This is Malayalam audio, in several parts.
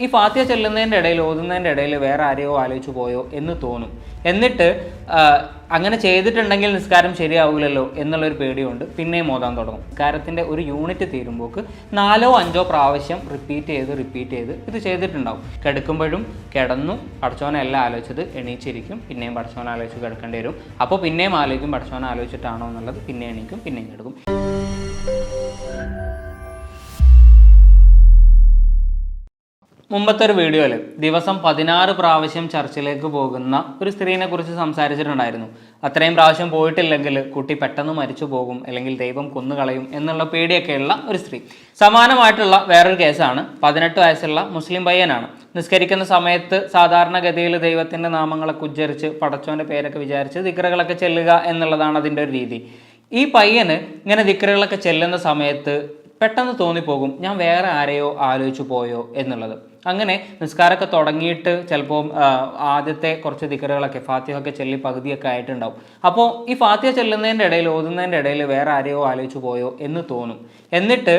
ഈ ഫാത്തിയ ചെല്ലുന്നതിന്റെ ഇടയിൽ ഓതുന്നതിന്റെ ഇടയിൽ വേറെ ആരെയോ ആലോചിച്ചു പോയോ എന്ന് തോന്നും. എന്നിട്ട് അങ്ങനെ ചെയ്തിട്ടുണ്ടെങ്കിൽ നിസ്കാരം ശരിയാവില്ലല്ലോ എന്നുള്ളൊരു പേടിയുണ്ട്. പിന്നെയും ഓതാൻ തുടങ്ങും. നിസ്കാരത്തിന്റെ ഒരു യൂണിറ്റ് തീരുമ്പോൾക്ക് നാലോ അഞ്ചോ പ്രാവശ്യം റിപ്പീറ്റ് ചെയ്ത് റിപ്പീറ്റ് ചെയ്ത് ഇത് ചെയ്തിട്ടുണ്ടാവും. കിടക്കുമ്പോഴും കിടന്നു പഠിച്ചവനെല്ലാം ആലോചിച്ചത് എണീച്ചിരിക്കും പിന്നെയും പഠിച്ചവനെ ആലോചിച്ച് കിടക്കേണ്ടി വരും. അപ്പോൾ പിന്നെയും ആലോചിക്കും പഠിച്ചവനെ ആലോചിച്ചിട്ടാണോ എന്നുള്ളത് പിന്നെ എണീക്കും പിന്നെയും കിടക്കും. മുമ്പത്തെ ഒരു വീഡിയോയിൽ ദിവസം പതിനാറ് പ്രാവശ്യം ചർച്ചിലേക്ക് പോകുന്ന ഒരു സ്ത്രീനെ കുറിച്ച് സംസാരിച്ചിട്ടുണ്ടായിരുന്നു. അത്രയും പ്രാവശ്യം പോയിട്ടില്ലെങ്കിൽ കുട്ടി പെട്ടെന്ന് മരിച്ചു പോകും അല്ലെങ്കിൽ ദൈവം കൊന്നുകളയും എന്നുള്ള പേടിയൊക്കെയുള്ള ഒരു സ്ത്രീ. സമാനമായിട്ടുള്ള വേറൊരു കേസാണ്. പതിനെട്ട് വയസ്സുള്ള മുസ്ലിം പയ്യനാണ്. നിസ്കരിക്കുന്ന സമയത്ത് സാധാരണഗതിയിൽ ദൈവത്തിന്റെ നാമങ്ങളൊക്കെ ഉച്ചരിച്ച് പടച്ചോന്റെ പേരൊക്കെ വിചാരിച്ച് ദിക്രകളൊക്കെ ചെല്ലുക എന്നുള്ളതാണ് അതിന്റെ ഒരു രീതി. ഈ പയ്യന് ഇങ്ങനെ ദിക്രകളൊക്കെ ചെല്ലുന്ന സമയത്ത് പെട്ടെന്ന് തോന്നിപ്പോകും ഞാൻ വേറെ ആരെയോ ആലോചിച്ചു പോയോ? എന്നുള്ളത്. അങ്ങനെ നിസ്കാരമൊക്കെ തുടങ്ങിയിട്ട് ചിലപ്പോൾ ആദ്യത്തെ കുറച്ച് ദിക്കറുകളൊക്കെ ഫാത്തിഹൊക്കെ ചെല്ലി പകുതിയൊക്കെ ആയിട്ടുണ്ടാവും. അപ്പോൾ ഈ ഫാത്തിഹ ചെല്ലുന്നതിന്റെ ഇടയിൽ ഓതുന്നതിന്റെ ഇടയിൽ വേറെ ആരെയോ ആലോചിച്ചു പോയോ എന്ന് തോന്നും. എന്നിട്ട്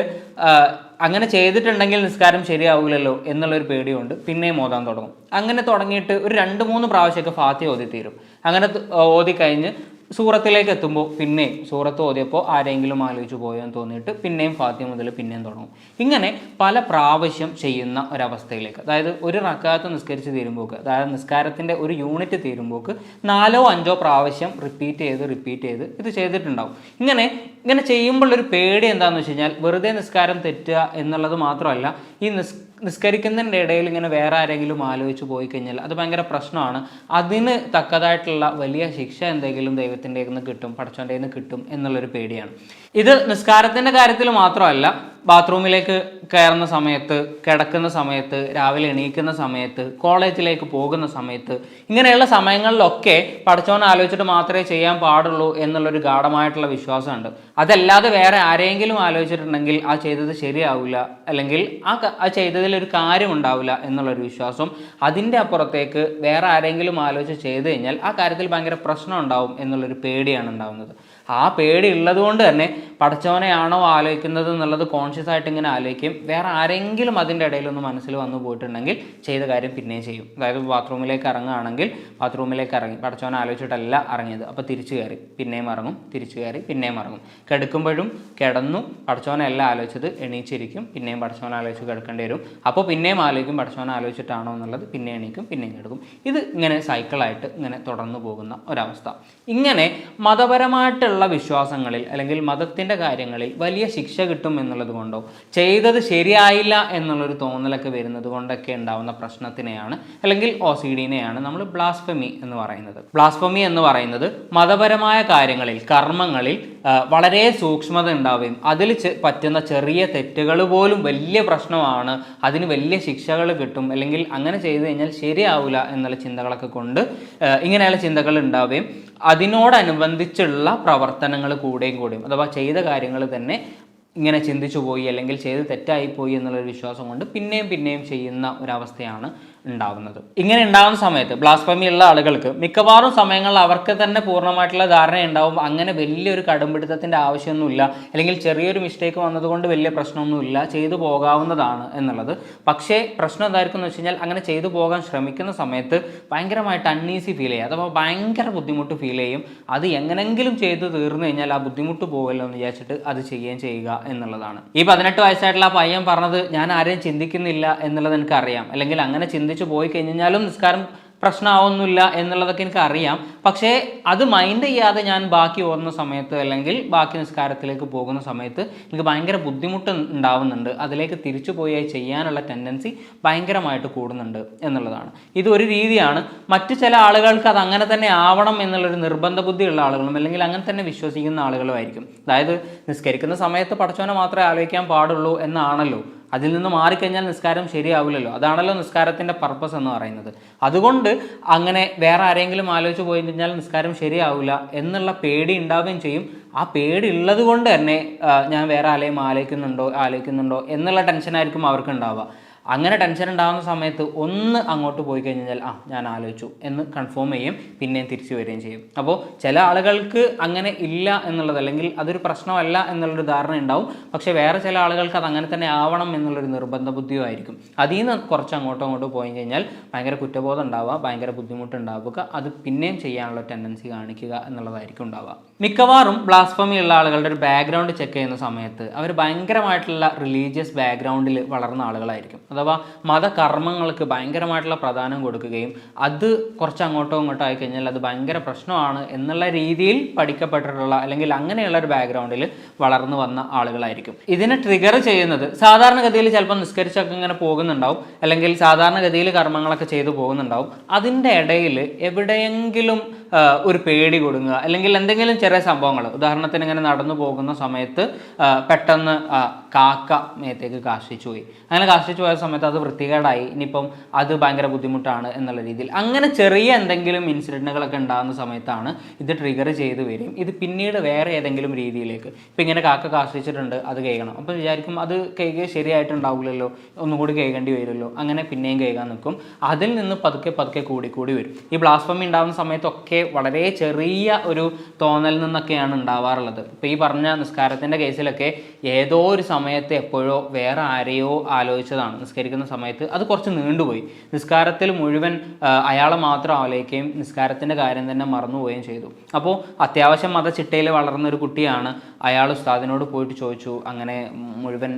അങ്ങനെ ചെയ്തിട്ടുണ്ടെങ്കിൽ നിസ്കാരം ശരിയാവില്ലല്ലോ എന്നുള്ളൊരു പേടിയുണ്ട്. പിന്നെയും ഓതാൻ തുടങ്ങും. അങ്ങനെ തുടങ്ങിയിട്ട് ഒരു രണ്ട് മൂന്ന് പ്രാവശ്യമൊക്കെ ഫാത്തിഹ ഓതി തീരും അങ്ങനെ ഓതി കഴിഞ്ഞ് സൂറത്തിലേക്ക് എത്തുമ്പോൾ പിന്നെയും സൂറത്ത് ഓതിയപ്പോൾ ആരെങ്കിലും ആലോചിച്ച് പോയോ എന്ന് തോന്നിയിട്ട് പിന്നെയും ഫാത്തിയ മുതൽ പിന്നെയും തുടങ്ങും. ഇങ്ങനെ പല പ്രാവശ്യം ചെയ്യുന്ന ഒരവസ്ഥയിലേക്ക്. അതായത് ഒരു റക്കാത്ത് നിസ്കരിച്ച് തീരുമ്പോക്ക് അതായത് നിസ്കാരത്തിന്റെ ഒരു യൂണിറ്റ് തീരുമ്പോക്ക് നാലോ അഞ്ചോ പ്രാവശ്യം റിപ്പീറ്റ് ചെയ്ത് റിപ്പീറ്റ് ചെയ്ത് ഇത് ചെയ്തിട്ടുണ്ടാവും. ഇങ്ങനെ ഇങ്ങനെ ചെയ്യുമ്പോഴൊരു പേടി എന്താണെന്ന് വെച്ച് കഴിഞ്ഞാൽ വെറുതെ നിസ്കാരം തെറ്റുക എന്നുള്ളത് മാത്രമല്ല ഈ നിസ് നിസ്കരിക്കുന്നതിന്റെ ഇടയിൽ ഇങ്ങനെ വേറെ ആരെങ്കിലും ആലോചിച്ച് പോയി കഴിഞ്ഞാൽ അത് ഭയങ്കര പ്രശ്നമാണ്. അതിന് തക്കതായിട്ടുള്ള വലിയ ശിക്ഷ എന്തെങ്കിലും ദൈവത്തിന്റെ നിന്ന് കിട്ടും പടച്ചോന്റെ നിന്ന് കിട്ടും എന്നുള്ളൊരു പേടിയാണ്. ഇത് നിസ്കാരത്തിന്റെ കാര്യത്തിൽ മാത്രമല്ല ബാത്റൂമിലേക്ക് കയറുന്ന സമയത്ത് കിടക്കുന്ന സമയത്ത് രാവിലെ എണീക്കുന്ന സമയത്ത് കോളേജിലേക്ക് പോകുന്ന സമയത്ത് ഇങ്ങനെയുള്ള സമയങ്ങളിലൊക്കെ പഠിച്ചോനെ ആലോചിച്ചിട്ട് മാത്രമേ ചെയ്യാൻ പാടുള്ളൂ എന്നുള്ളൊരു ഗാഠമായിട്ടുള്ള വിശ്വാസമുണ്ട്. അതല്ലാതെ വേറെ ആരെങ്കിലും ആലോചിച്ചിട്ടുണ്ടെങ്കിൽ ആ ചെയ്തത് ശരിയാവില്ല അല്ലെങ്കിൽ ആ ആ ചെയ്തതിൽ ഒരു കാര്യം ഉണ്ടാവില്ല എന്നുള്ളൊരു വിശ്വാസം അതിന്റെ അപ്പുറത്തേക്ക് വേറെ ആരെങ്കിലും ആലോചിച്ച് ചെയ്ത് കഴിഞ്ഞാൽ ആ കാര്യത്തിൽ ഭയങ്കര പ്രശ്നം ഉണ്ടാവും എന്നുള്ളൊരു പേടിയാണ് ഉണ്ടാവുന്നത്. ആ പേടി ഉള്ളത് കൊണ്ട് തന്നെ പഠിച്ചവനെയാണോ ആലോചിക്കുന്നത് എന്നുള്ളത് കോൺഷ്യസ് ആയിട്ട് ഇങ്ങനെ ആലോചിക്കും. വേറെ ആരെങ്കിലും അതിന്റെ ഇടയിലൊന്ന് മനസ്സിൽ വന്നു പോയിട്ടുണ്ടെങ്കിൽ ചെയ്ത കാര്യം പിന്നെയും ചെയ്യും. അതായത് ബാത്റൂമിലേക്ക് ഇറങ്ങുകയാണെങ്കിൽ ബാത്റൂമിലേക്ക് ഇറങ്ങി. പഠിച്ചവനെ ആലോചിച്ചിട്ടല്ല ഇറങ്ങിയത്. അപ്പോൾ തിരിച്ചു കയറി. പിന്നെയും ഇറങ്ങും. തിരിച്ചു കയറി പിന്നെയും ഇറങ്ങും. കിടക്കുമ്പോഴും കിടന്നു പഠിച്ചവനെല്ലാം ആലോചിച്ചത്. എണീച്ചിരിക്കും. പിന്നെയും പഠിച്ചവനെ ആലോചിച്ച് കിടക്കേണ്ടി വരും. അപ്പോൾ പിന്നെയും ആലോചിക്കും. പഠിച്ചവനെ ആലോചിച്ചിട്ടാണോ എന്നുള്ളത്. പിന്നെ എണീക്കും. പിന്നെയും കിടക്കും. ഇത് ഇങ്ങനെ സൈക്കിളായിട്ട് ഇങ്ങനെ തുടർന്നു പോകുന്ന ഒരവസ്ഥ. ഇങ്ങനെ മതപരമായിട്ടുള്ള വിശ്വാസങ്ങളിൽ അല്ലെങ്കിൽ മതത്തിന്റെ കാര്യങ്ങളിൽ വലിയ ശിക്ഷ കിട്ടും എന്നുള്ളത് കൊണ്ടോ ചെയ്തത് ശരിയായില്ല എന്നുള്ളൊരു തോന്നലൊക്കെ വരുന്നത് കൊണ്ടൊക്കെ ഉണ്ടാവുന്ന പ്രശ്നത്തിനെയാണ് അല്ലെങ്കിൽ ഒ സി ഡിനെയാണ് നമ്മൾ ബ്ലാസ്ഫമി എന്ന് പറയുന്നത്. ബ്ലാസ്ഫമി എന്ന് പറയുന്നത് മതപരമായ കാര്യങ്ങളിൽ കർമ്മങ്ങളിൽ വളരെ സൂക്ഷ്മത ഉണ്ടാവുകയും അതിൽ പറ്റുന്ന ചെറിയ തെറ്റുകൾ പോലും വലിയ പ്രശ്നമാണ്. അതിന് വലിയ ശിക്ഷകൾ കിട്ടും. അല്ലെങ്കിൽ അങ്ങനെ ചെയ്തു കഴിഞ്ഞാൽ ശരിയാവില്ല എന്നുള്ള ചിന്തകളൊക്കെ കൊണ്ട് ഇങ്ങനെയുള്ള ചിന്തകൾ ഉണ്ടാവുകയും അതിനോടനുബന്ധിച്ചുള്ള പ്രവർത്തനങ്ങൾ കൂടെയും കൂടിയും അഥവാ ചെയ്ത കാര്യങ്ങൾ തന്നെ ഇങ്ങനെ ചിന്തിച്ചു പോയി അല്ലെങ്കിൽ ചെയ്ത് തെറ്റായി പോയി എന്നുള്ളൊരു വിശ്വാസം കൊണ്ട് പിന്നെയും പിന്നെയും ചെയ്യുന്ന ഒരവസ്ഥയാണ് ഉണ്ടാവുന്നത്. ഇങ്ങനെ ഉണ്ടാകുന്ന സമയത്ത് ബ്ലാസ്ഫമി ഉള്ള ആളുകൾക്ക് മിക്കവാറും സമയങ്ങളിൽ അവർക്ക് തന്നെ പൂർണമായിട്ടുള്ള ധാരണ ഉണ്ടാവും അങ്ങനെ വലിയൊരു കടുംപിടുത്തത്തിന്റെ ആവശ്യമൊന്നുമില്ല. അല്ലെങ്കിൽ ചെറിയൊരു മിസ്റ്റേക്ക് വന്നതുകൊണ്ട് വലിയ പ്രശ്നമൊന്നുമില്ല. ചെയ്തു പോകാവുന്നതാണ് എന്നുള്ളത്. പക്ഷേ പ്രശ്നം എന്തായിരിക്കും എന്ന് വെച്ച് കഴിഞ്ഞാൽ അങ്ങനെ ചെയ്തു പോകാൻ ശ്രമിക്കുന്ന സമയത്ത് ഭയങ്കരമായിട്ട് അൺഈസി ഫീൽ ചെയ്യുക. അഥവാ ഭയങ്കര ബുദ്ധിമുട്ട് ഫീൽ ചെയ്യും. അത് എങ്ങനെങ്കിലും ചെയ്തു തീർന്നു കഴിഞ്ഞാൽ ആ ബുദ്ധിമുട്ട് പോകല്ലോ എന്ന് വിചാരിച്ചിട്ട് അത് ചെയ്യുകയും ചെയ്യുക എന്നുള്ളതാണ്. ഈ പതിനെട്ട് വയസ്സായിട്ടുള്ള ആ പയ്യൻ പറഞ്ഞത് ഞാൻ ആരെയും ചിന്തിക്കുന്നില്ല എന്നുള്ളത് എനിക്കറിയാം. അല്ലെങ്കിൽ അങ്ങനെ ചിന്തിച്ചു പോയി കഴിഞ്ഞാലും നിസ്കാരം പ്രശ്നമാവുന്നില്ല എന്നുള്ളതൊക്കെ എനിക്ക് അറിയാം പക്ഷേ അത് മൈൻഡ് ചെയ്യാതെ ഞാൻ ബാക്കി ഓർന്ന സമയത്ത് അല്ലെങ്കിൽ ബാക്കി നിസ്കാരത്തിലേക്ക് പോകുന്ന സമയത്ത് എനിക്ക് ഭയങ്കര ബുദ്ധിമുട്ട് ഉണ്ടാവുന്നുണ്ട്. അതിലേക്ക് തിരിച്ചു പോയി ചെയ്യാനുള്ള ടെൻഡൻസി ഭയങ്കരമായിട്ട് കൂടുന്നുണ്ട് എന്നുള്ളതാണ്. ഇതൊരു രീതിയാണ്. മറ്റു ചില ആളുകൾക്ക് അത് അങ്ങനെ തന്നെ ആവണം എന്നുള്ളൊരു നിർബന്ധ ബുദ്ധിയുള്ള ആളുകളും അല്ലെങ്കിൽ അങ്ങനെ തന്നെ വിശ്വസിക്കുന്ന ആളുകളും ആയിരിക്കും അതായത് നിസ്കരിക്കുന്ന സമയത്ത് പഠിച്ചവനെ മാത്രമേ ആലോചിക്കാൻ പാടുള്ളൂ എന്നാണല്ലോ. അതിൽ നിന്ന് മാറിക്കഴിഞ്ഞാൽ നിസ്കാരം ശരിയാവില്ലല്ലോ. അതാണല്ലോ നിസ്കാരത്തിന്റെ പർപ്പസ് എന്ന് പറയുന്നത്. അതുകൊണ്ട് അങ്ങനെ വേറെ ആരെങ്കിലും ആലോചിച്ച് പോയി കഴിഞ്ഞാൽ നിസ്കാരം ശരിയാവില്ല എന്നുള്ള പേടി ഉണ്ടാവുകയും ചെയ്യും. ആ പേടി ഉള്ളത് കൊണ്ട് തന്നെ ഞാൻ വേറെ ആലയും ആലോചിക്കുന്നുണ്ടോ ആലോചിക്കുന്നുണ്ടോ എന്നുള്ള ടെൻഷനായിരിക്കും അവർക്ക് ഉണ്ടാവുക അങ്ങനെ ടെൻഷൻ ഉണ്ടാകുന്ന സമയത്ത് ഒന്ന് അങ്ങോട്ട് പോയി കഴിഞ്ഞാൽ ആ ഞാൻ ആലോചിച്ചു എന്ന് കൺഫേം ചെയ്യും പിന്നെയും തിരിച്ചു വരികയും ചെയ്യും. അപ്പോൾ ചില ആളുകൾക്ക് അങ്ങനെ ഇല്ല എന്നുള്ളത് അല്ലെങ്കിൽ അതൊരു പ്രശ്നമല്ല എന്നുള്ളൊരു ധാരണ ഉണ്ടാവും. പക്ഷേ വേറെ ചില ആളുകൾക്ക് അത് അങ്ങനെ തന്നെ ആവണം എന്നുള്ളൊരു നിർബന്ധ ബുദ്ധിയോ ആയിരിക്കും. അതിൽ നിന്ന് കുറച്ച് അങ്ങോട്ടും അങ്ങോട്ടും പോയി കഴിഞ്ഞാൽ ഭയങ്കര കുറ്റബോധം ഉണ്ടാവുക ഭയങ്കര ബുദ്ധിമുട്ടുണ്ടാവുക. അത് പിന്നെയും ചെയ്യാനുള്ള ടെൻഡൻസി കാണിക്കുക എന്നുള്ളതായിരിക്കും ഉണ്ടാവുക. മിക്കവാറും ബ്ലാസ്ഫമി ഉള്ള ആളുകളുടെ ഒരു ബാക്ക്ഗ്രൗണ്ട് ചെക്ക് ചെയ്യുന്ന സമയത്ത് അവർ ഭയങ്കരമായിട്ടുള്ള റിലീജിയസ് ബാക്ക്ഗ്രൗണ്ടിൽ വളർന്ന ആളുകളായിരിക്കും. അഥവാ മതകർമ്മങ്ങൾക്ക് ഭയങ്കരമായിട്ടുള്ള പ്രാധാന്യം കൊടുക്കുകയും അത് കുറച്ച് അങ്ങോട്ടോ ഇങ്ങോട്ടോ ആയി കഴിഞ്ഞാൽ അത് ഭയങ്കര പ്രശ്നമാണ് എന്നുള്ള രീതിയിൽ പഠിക്കപ്പെട്ടിട്ടുള്ള അല്ലെങ്കിൽ അങ്ങനെയുള്ള ഒരു ബാക്ക്ഗ്രൗണ്ടിൽ വളർന്നു വന്ന ആളുകളായിരിക്കും. ഇതിനെ ട്രിഗർ ചെയ്യുന്നത് സാധാരണഗതിയിൽ ചിലപ്പോൾ നിസ്കരിച്ചൊക്കെ ഇങ്ങനെ പോകുന്നുണ്ടാവും. അല്ലെങ്കിൽ സാധാരണഗതിയിൽ കർമ്മങ്ങളൊക്കെ ചെയ്തു പോകുന്നുണ്ടാവും. അതിന്റെ ഇടയിൽ എവിടെയെങ്കിലും ഒരു പേടി കൊടുങ്ങുക അല്ലെങ്കിൽ എന്തെങ്കിലും ചെറിയ സംഭവങ്ങൾ. ഉദാഹരണത്തിന് ഇങ്ങനെ നടന്നു പോകുന്ന സമയത്ത് പെട്ടെന്ന് കാക്ക മേത്തേക്ക് കാശിച്ചു പോയി. അങ്ങനെ കാശിച്ചു പോയ സമയത്ത് അത് വൃത്തികേടായി. ഇനിയിപ്പം അത് ഭയങ്കര ബുദ്ധിമുട്ടാണ് എന്നുള്ള രീതിയിൽ. അങ്ങനെ ചെറിയ എന്തെങ്കിലും ഇൻസിഡന്റുകളൊക്കെ ഉണ്ടാകുന്ന സമയത്താണ് ഇത് ട്രിഗർ ചെയ്ത് വരും ഇത് പിന്നീട് വേറെ ഏതെങ്കിലും രീതിയിലേക്ക്. ഇപ്പം ഇങ്ങനെ കാക്ക കാഷ്ടിച്ചിട്ടുണ്ട് അത് കേൾക്കണം. അപ്പോൾ വിചാരിക്കും അത് കേൾക്കുക ശരിയായിട്ടുണ്ടാവില്ലല്ലോ ഒന്നും കൂടി കേൾക്കേണ്ടി വരുമല്ലോ. അങ്ങനെ പിന്നെയും കേൾക്കാൻ നിൽക്കും. അതിൽ നിന്ന് പതുക്കെ പതുക്കെ കൂടി കൂടി വരും. ഈ ബ്ലാസ്ഫമി ഉണ്ടാകുന്ന സമയത്തൊക്കെ വളരെ ചെറിയ ഒരു തോന്നലിൽ നിന്നൊക്കെയാണ് ഉണ്ടാവാറുള്ളത്. ഇപ്പോൾ ഈ പറഞ്ഞ നിസ്കാരത്തിന്റെ കേസിലൊക്കെ ഏതോ ഒരു സമയത്ത് എപ്പോഴോ വേറെ ആരെയോ ആലോചിച്ചതാണ്. നിസ്കരിക്കുന്ന സമയത്ത് അത് കുറച്ച് നീണ്ടുപോയി. നിസ്കാരത്തിൽ മുഴുവൻ അയാളെ മാത്രം ആലോചിക്കുകയും നിസ്കാരത്തിന്റെ കാര്യം തന്നെ മറന്നുപോവുകയും ചെയ്തു. അപ്പോൾ അത്യാവശ്യം മതചിട്ടയിൽ വളർന്ന ഒരു കുട്ടിയാണ് അയാൾ ഉസ്താദിനോട് പോയിട്ട് ചോദിച്ചു. അങ്ങനെ മുഴുവൻ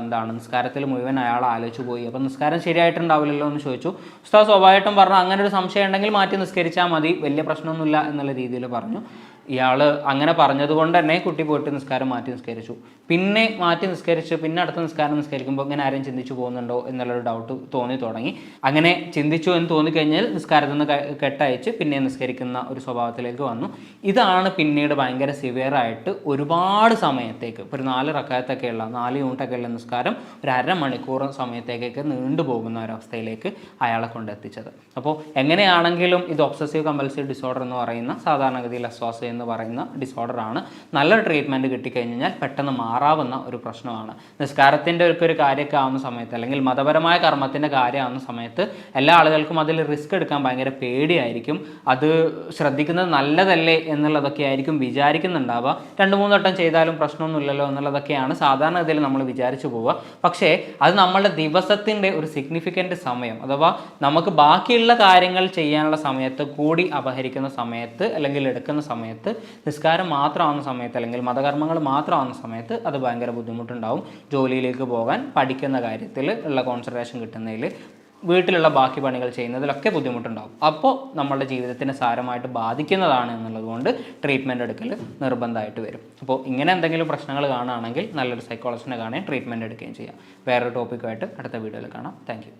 എന്താണ് നിസ്കാരത്തിൽ മുഴുവൻ അയാൾ ആലോചിച്ചു പോയി. അപ്പോൾ നിസ്കാരം ശരിയായിട്ടുണ്ടാവില്ലല്ലോ എന്ന് ചോദിച്ചു. ഉസ്താദ് സ്വാഭാവികമായിട്ടും പറഞ്ഞു അങ്ങനെ ഒരു സംശയം ഉണ്ടെങ്കിൽ മാറ്റി നിസ്കരിച്ചാൽ മതി. വലിയ പ്രശ്നമൊന്നുമില്ല എന്നുള്ള രീതിയിൽ പറഞ്ഞു. ഇയാൾ അങ്ങനെ പറഞ്ഞതുകൊണ്ട് തന്നെ കുട്ടി പോയിട്ട് നിസ്കാരം മാറ്റി നിസ്കരിച്ചു. പിന്നെ മാറ്റി നിസ്കരിച്ച് പിന്നെ അടുത്ത നിസ്കാരം നിസ്കരിക്കുമ്പോൾ ഇങ്ങനെ ആരെയും ചിന്തിച്ചു പോകുന്നുണ്ടോ എന്നുള്ളൊരു ഡൗട്ട് തോന്നി തുടങ്ങി. അങ്ങനെ ചിന്തിച്ചു എന്ന് തോന്നിക്കഴിഞ്ഞാൽ നിസ്കാരത്തിൽ നിന്ന് കെട്ടയച്ച് പിന്നെ നിസ്കരിക്കുന്ന ഒരു സ്വഭാവത്തിലേക്ക് വന്നു. ഇതാണ് പിന്നീട് ഭയങ്കര സിവിയറായിട്ട് ഒരുപാട് സമയത്തേക്ക് ഒരു നാല് റക്കായത്തൊക്കെയുള്ള നാല് യൂണിറ്റൊക്കെയുള്ള നിസ്കാരം ഒരു അര അരമണിക്കൂർ സമയത്തേക്കൊക്കെ നീണ്ടുപോകുന്ന ഒരവസ്ഥയിലേക്ക് അയാളെ കൊണ്ടെത്തിച്ചത്. അപ്പോൾ എങ്ങനെയാണെങ്കിലും ഇത് ഒബ്സസീവ് കമ്പൽസീവ് ഡിസോർഡർ എന്ന് പറയുന്ന സാധാരണഗതിയിൽ അസ്വാസ്ഥ എന്ന് പറയുന്ന ഡിസോർഡർ ആണ്. നല്ലൊരു ട്രീറ്റ്മെന്റ് കിട്ടിക്കഴിഞ്ഞാൽ പെട്ടെന്ന് മാറാവുന്ന ഒരു പ്രശ്നമാണ്. നിസ്കാരത്തിന്റെ ഒക്കെ ഒരു കാര്യമൊക്കെ ആവുന്ന സമയത്ത് അല്ലെങ്കിൽ മതപരമായ കർമ്മത്തിന്റെ കാര്യമാവുന്ന സമയത്ത് എല്ലാ ആളുകൾക്കും അതിൽ റിസ്ക് എടുക്കാൻ ഭയങ്കര പേടിയായിരിക്കും. അത് ശ്രദ്ധിക്കുന്നത് നല്ലതല്ലേ എന്നുള്ളതൊക്കെ ആയിരിക്കും വിചാരിക്കുന്നുണ്ടാവുക. രണ്ട് മൂന്ന് വട്ടം ചെയ്താലും പ്രശ്നമൊന്നുമില്ലല്ലോ എന്നുള്ളതൊക്കെയാണ് സാധാരണഗതിയിൽ നമ്മൾ വിചാരിച്ചു പോവുക. പക്ഷേ അത് നമ്മളുടെ ദിവസത്തിന്റെ ഒരു സിഗ്നിഫിക്കന്റ് സമയം അഥവാ നമുക്ക് ബാക്കിയുള്ള കാര്യങ്ങൾ ചെയ്യാനുള്ള സമയത്ത് കൂടി അപഹരിക്കുന്ന സമയത്ത് അല്ലെങ്കിൽ എടുക്കുന്ന സമയത്ത് നിസ്കാരം മാത്രമാവുന്ന സമയത്ത് അല്ലെങ്കിൽ മതകർമ്മങ്ങൾ മാത്രമാവുന്ന സമയത്ത് അത് ഭയങ്കര ബുദ്ധിമുട്ടുണ്ടാവും. ജോലിയിലേക്ക് പോകാൻ പഠിക്കുന്ന കാര്യത്തിൽ ഉള്ള കോൺസെൻട്രേഷൻ കിട്ടുന്നതിൽ വീട്ടിലുള്ള ബാക്കി പണികൾ ചെയ്യുന്നതിലൊക്കെ ബുദ്ധിമുട്ടുണ്ടാവും. അപ്പോൾ നമ്മളുടെ ജീവിതത്തിനെ സാരമായിട്ട് ബാധിക്കുന്നതാണ് എന്നുള്ളതുകൊണ്ട് ട്രീറ്റ്മെന്റ് എടുക്കൽ നിർബന്ധമായിട്ട് വരും. അപ്പോൾ ഇങ്ങനെ എന്തെങ്കിലും പ്രശ്നങ്ങൾ കാണുകയാണെങ്കിൽ നല്ലൊരു സൈക്കോളജിനെ കാണുകയും ട്രീറ്റ്മെന്റ് എടുക്കുകയും ചെയ്യാം. വേറൊരു ടോപ്പിക്കുമായിട്ട് അടുത്ത വീഡിയോയിൽ കാണാം. താങ്ക്